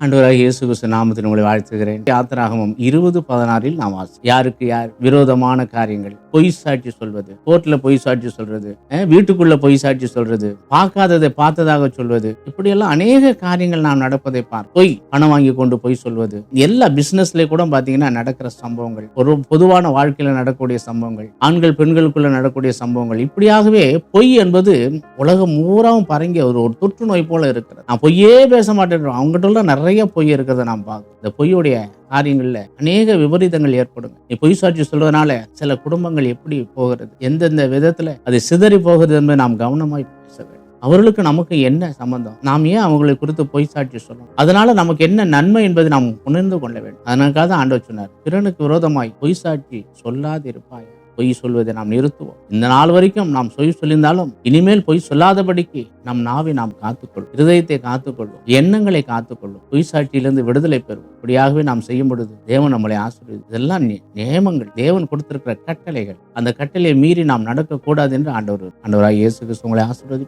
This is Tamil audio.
அன்றுவராக இயேசு கிறிஸ்து நாமத்தில் உங்களை வாழ்த்துகிறேன். யாத்திராகமும் இருபது பதினாறில் நாம் யாருக்கு யார் விரோதமான காரியங்கள்? பொய் சாட்சி சொல்வது? கோர்ட்ல பொய் சாட்சி சொல்றது? வீட்டுக்குள்ள பொய் சாட்சி சொல்றது? பார்க்காததை பார்த்ததாக சொல்வது? இப்படியெல்லாம் அநேக காரியங்கள் நாம் நடப்பதை பார் பொய் பணம் வாங்கி கொண்டு பொய் சொல்வது. எல்லா பிசினஸ்ல கூட பாத்தீங்கன்னா நடக்கிற சம்பவங்கள். ஒரு பொதுவான வாழ்க்கையில நடக்கக்கூடிய சம்பவங்கள். ஆண்கள் பெண்களுக்குள்ள நடக்கக்கூடிய சம்பவங்கள். இப்படியாகவே பொய் என்பது உலகம் பூராவும் பரங்கிய ஒரு ஒரு தொற்று நோய் போல இருக்கிறது. நான் பொய்யே பேச மாட்டேன். அவங்ககிட்ட நிறைய பொய் இருக்கிறத நாம் பார்க்கணும் இந்த பொய்யுடைய காரியங்களில் அநேக விபரீதங்கள் ஏற்படும். நீ பொய் சாட்சி சொல்றதுனால சில குடும்பங்கள் எப்படி போகிறது? எந்தெந்த விதத்துல அது சிதறி போகிறது என்பதை நாம் கவனமாய் பேச வேண்டும். அவர்களுக்கு நமக்கு என்ன சம்பந்தம்? நாம் ஏன் அவங்களை குறித்து பொய் சாட்சி சொல்லணும் அதனால நமக்கு என்ன நன்மை என்பதை நாம் உணர்ந்து கொள்ள வேண்டும். அதனால தான் ஆண்டவர் சொன்னார் பிறனுக்கு விரோதமாய் பொய் சாட்சி சொல்லாதிருப்பாய் பொய் சொல்வதை நாம் நிறுத்துவோம். இந்த நாள் வரைக்கும் நாம் பொய் சொல்லியிருந்தாலும் இனிமேல் பொய் சொல்லாதபடிக்கு நம் நாவை நாம் காத்துக்கொள்ளும் இருதயத்தை காத்துக்கொள்ளும் எண்ணங்களை காத்துக்கொள்ளும் பொய் சாட்சியிலிருந்து விடுதலை பெறுவோம். இப்படியாகவே நாம் செய்யும் பொழுது தேவன் நம்மளை ஆசிரியர் இதெல்லாம் நியமங்கள். தேவன் கொடுத்திருக்கிற கட்டளைகள். அந்த கட்டளையை மீறி நாம் நடக்கக்கூடாது என்று ஆண்டவர் ஆண்டவராக இயேசு கிறிஸ்து உங்களை ஆசீர்வதி